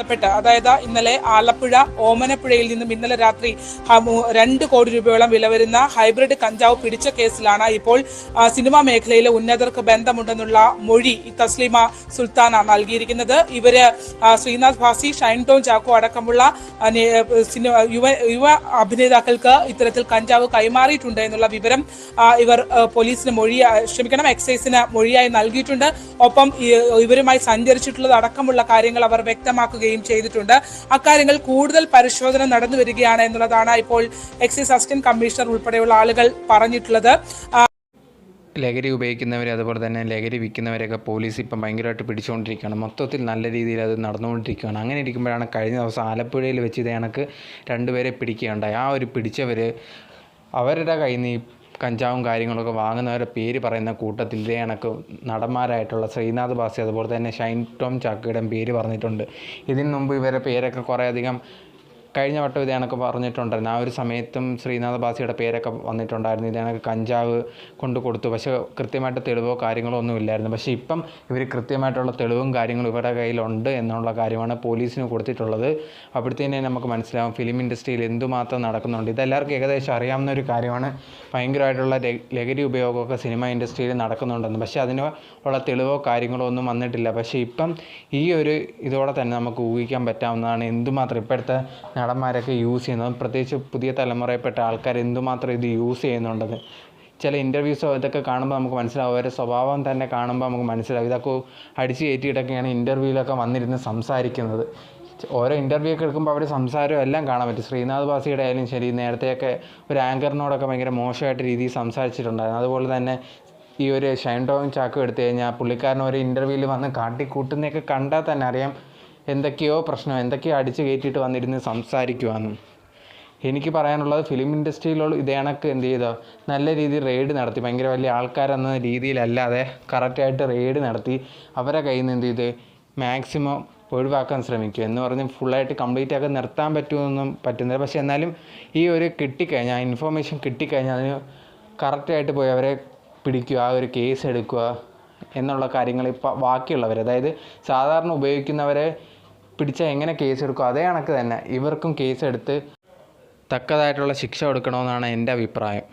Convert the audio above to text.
ബന്ധപ്പെട്ട്. അതായത് ഇന്നലെ ആലപ്പുഴ ഓമനപ്പുഴയിൽ നിന്നും ഇന്നലെ രാത്രി രണ്ട് കോടി രൂപയോളം വില വരുന്ന ഹൈബ്രിഡ് കഞ്ചാവ് പിടിച്ച കേസിലാണ് ഇപ്പോൾ സിനിമാ മേഖലയിലെ ഉന്നതർക്ക് ബന്ധമുണ്ടെന്നുള്ള മൊഴി തസ്ലിമ സുൽത്താന നൽകിയിരിക്കുന്നത്. ഇവർ ശ്രീനാഥ് ഭാസി ഷൈൻ ടോൺ ചാക്കോ അടക്കമുള്ള യുവ യുവ അഭിനേതാക്കൾക്ക് ഇത്തരത്തിൽ കഞ്ചാവ് കൈമാറിയിട്ടുണ്ട് എന്നുള്ള വിവരം ഇവർ പോലീസിന് മൊഴി ക്ഷമിക്കണം എക്സൈസിന് മൊഴിയായി നൽകിയിട്ടുണ്ട്. ഒപ്പം ഇവരുമായി സഞ്ചരിച്ചിട്ടുള്ളത് അടക്കമുള്ള കാര്യങ്ങൾ അവർ വ്യക്തമാക്കുകയും ചെയ്തിട്ടുണ്ട്. അക്കാര്യങ്ങൾ കൂടുതൽ പരിശോധന നടന്നു വരികയാണ് എന്നുള്ളതാണ് ഇപ്പോൾ എക്സൈസ് അസിസ്റ്റന്റ് കമ്മീഷണർ ഉൾപ്പെടെയുള്ള ആളുകൾ പറഞ്ഞിട്ടുള്ളത്. ലഹരി ഉപയോഗിക്കുന്നവർ അതുപോലെ തന്നെ ലഹരി വിൽക്കുന്നവരെയൊക്കെ പോലീസ് ഇപ്പം ഭയങ്കരമായിട്ട് പിടിച്ചുകൊണ്ടിരിക്കുകയാണ്. മൊത്തത്തിൽ നല്ല രീതിയിൽ അത് നടന്നുകൊണ്ടിരിക്കുകയാണ്. അങ്ങനെ ഇരിക്കുമ്പോഴാണ് കഴിഞ്ഞ ദിവസം ആലപ്പുഴയിൽ വെച്ച് ഇത് കണക്ക് രണ്ടുപേരെ പിടിക്കുകയുണ്ടായി. ആ ഒരു പിടിച്ചവർ അവരുടെ കയ്യിൽ നിന്ന് കഞ്ചാവും കാര്യങ്ങളൊക്കെ വാങ്ങുന്നവരുടെ പേര് പറയുന്ന കൂട്ടത്തിൽ കണക്ക് നടന്മാരായിട്ടുള്ള ശ്രീനാഥ് ബാസി അതുപോലെ തന്നെ ഷൈൻ ടോം ചാക്കയുടെയും പേര് പറഞ്ഞിട്ടുണ്ട്. ഇതിന് മുമ്പ് ഇവരുടെ പേരൊക്കെ കുറേയധികം കഴിഞ്ഞ വട്ടം ഇത് കണക്ക് പറഞ്ഞിട്ടുണ്ടായിരുന്നു. ആ ഒരു സമയത്തും ശ്രീനാഥ് ബാസിയുടെ പേരൊക്കെ വന്നിട്ടുണ്ടായിരുന്നു. ഇത് കഞ്ചാവ് കൊണ്ട് കൊടുത്തു. പക്ഷേ കൃത്യമായിട്ട് തെളിവോ കാര്യങ്ങളോ ഒന്നും ഇല്ലായിരുന്നു. പക്ഷേ ഇപ്പം ഇവർ കൃത്യമായിട്ടുള്ള തെളിവും കാര്യങ്ങളും ഇവരുടെ കയ്യിലുണ്ട് എന്നുള്ള കാര്യമാണ് പോലീസിന് കൊടുത്തിട്ടുള്ളത്. അപ്പോഴത്തേനെ നമുക്ക് മനസ്സിലാവും. ഫിലിം ഇൻഡസ്ട്രിയിൽ എന്തുമാത്രം നടക്കുന്നുണ്ട്. ഇതെല്ലാവർക്കും ഏകദേശം അറിയാവുന്ന ഒരു കാര്യമാണ്. ഭയങ്കരമായിട്ടുള്ള ലഹരി ഉപയോഗമൊക്കെ സിനിമ ഇൻഡസ്ട്രിയിൽ നടക്കുന്നുണ്ടെന്ന്. പക്ഷേ അതിന് ഉള്ള തെളിവോ കാര്യങ്ങളോ ഒന്നും വന്നിട്ടില്ല. പക്ഷേ ഇപ്പം ഈ ഒരു ഇതോടെ തന്നെ നമുക്ക് ഊഹിക്കാൻ പറ്റാവുന്നതാണ് എന്തുമാത്രം ഇപ്പോഴത്തെ നടന്മാരൊക്കെ യൂസ് ചെയ്യുന്നത്. പ്രത്യേകിച്ച് പുതിയ തലമുറയിൽപ്പെട്ട ആൾക്കാർ എന്തുമാത്രം ഇത് യൂസ് ചെയ്യുന്നുണ്ടെന്ന്. ചില ഇന്റർവ്യൂസോ ഇതൊക്കെ കാണുമ്പോൾ നമുക്ക് മനസ്സിലാവും. അവരുടെ സ്വഭാവം തന്നെ കാണുമ്പോൾ നമുക്ക് മനസ്സിലാവും. ഇതൊക്കെ അടിച്ചു കയറ്റിയിട്ടൊക്കെയാണ് ഇന്റർവ്യൂവിലൊക്കെ വന്നിരുന്ന് സംസാരിക്കുന്നത്. ഓരോ ഇന്റർവ്യൂ ഒക്കെ എടുക്കുമ്പോൾ അവർ സംസാരം എല്ലാം കാണാൻ പറ്റും. ശ്രീനാഥ് ബാസിയുടെ ആയാലും ശരി നേരത്തെയൊക്കെ ഒരു ആങ്കറിനോടൊക്കെ ഭയങ്കര മോശമായിട്ട് രീതിയിൽ സംസാരിച്ചിട്ടുണ്ടായിരുന്നു. അതുപോലെ തന്നെ ഈ ഒരു ഷൈൻ ടോം ചാക്ക് എടുത്തു കഴിഞ്ഞാൽ പുള്ളിക്കാരൻ ഒരു ഇന്റർവ്യൂവിൽ വന്ന് കാട്ടിക്കൂട്ടുന്നതൊക്കെ കണ്ടാൽ തന്നെ അറിയാം എന്തൊക്കെയോ പ്രശ്നം എന്തൊക്കെയോ അടിച്ചു കയറ്റിയിട്ട് വന്നിരുന്ന് സംസാരിക്കുവാന്നും. എനിക്ക് പറയാനുള്ളത് ഫിലിം ഇൻഡസ്ട്രിയിലുള്ള ഇതേ കണക്ക് എന്ത് ചെയ്തോ നല്ല രീതിയിൽ റെയ്ഡ് നടത്തി. ഭയങ്കര വലിയ ആൾക്കാരെന്ന രീതിയിലല്ലാതെ കറക്റ്റായിട്ട് റെയ്ഡ് നടത്തി. അവരെ കയ്യിൽ നിന്ന് എന്ത് ചെയ്ത്? മാക്സിമം ഒഴിവാക്കാൻ ശ്രമിക്കുക എന്ന് പറഞ്ഞ് ഫുള്ളായിട്ട് കംപ്ലീറ്റ് ആക്കി നിർത്താൻ പറ്റുമെന്നൊന്നും പറ്റുന്നില്ല. പക്ഷേ എന്നാലും ഈ ഒരു കിട്ടിക്കഴിഞ്ഞാൽ ആ ഇൻഫോർമേഷൻ കിട്ടിക്കഴിഞ്ഞാൽ അതിന് കറക്റ്റായിട്ട് പോയി അവരെ പിടിക്കുക ആ ഒരു കേസ് എടുക്കുക എന്നുള്ള കാര്യങ്ങൾ ഇപ്പോൾ ബാക്കിയുള്ളവർ അതായത് സാധാരണ ഉപയോഗിക്കുന്നവരെ പിടിച്ചാൽ എങ്ങനെ കേസ് എടുക്കും അതേ കണക്ക് തന്നെ ഇവർക്കും കേസ് എടുത്ത് തക്കതായിട്ടുള്ള ശിക്ഷ കൊടുക്കണമെന്നാണ് എന്റെ അഭിപ്രായം.